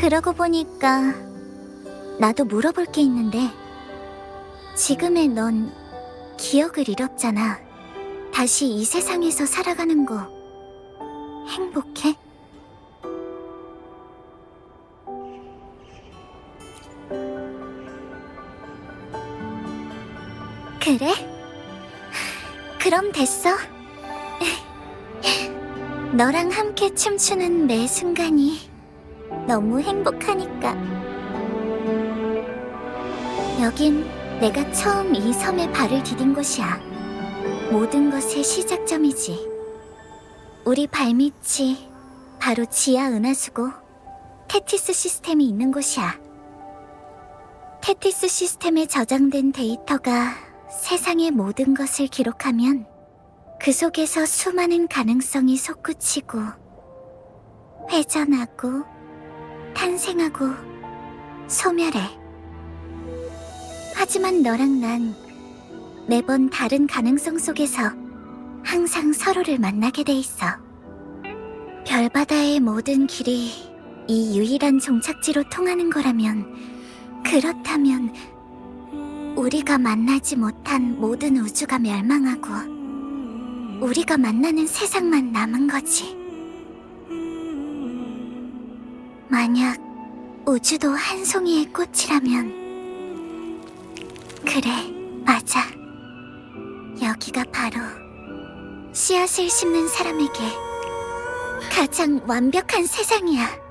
그러고 보니까 나도 물어볼 게 있는데 지금의 넌 기억을 잃었잖아. 다시 이 세상에서 살아가는 거 행복해? 그래? 그럼 됐어. 너랑 함께 춤추는 매 순간이 너무 행복하니까. 여긴 내가 처음 이 섬에 발을 디딘 곳이야. 모든 것의 시작점이지. 우리 발밑이 바로 지하 은하수고 테티스 시스템이 있는 곳이야. 테티스 시스템에 저장된 데이터가 세상의 모든 것을 기록하면 그 속에서 수많은 가능성이 솟구치고 회전하고 탄생하고 소멸해. 하지만 너랑 난 매번 다른 가능성 속에서 항상 서로를 만나게 돼 있어. 별바다의 모든 길이 이 유일한 종착지로 통하는 거라면 그렇다면 우리가 만나지 못한 모든 우주가 멸망하고 우리가 만나는 세상만 남은 거지. 만약 우주도 한 송이의 꽃이라면 그래, 맞아. 여기가 바로 씨앗을 심는 사람에게 가장 완벽한 세상이야.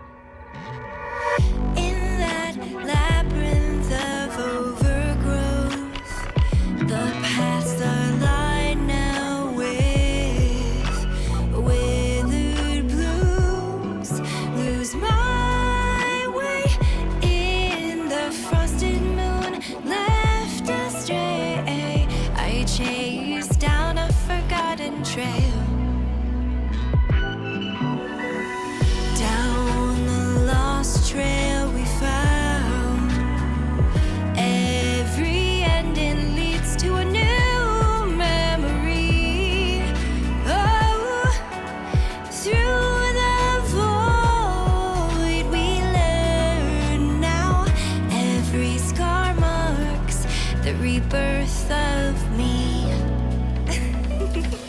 The rebirth of me.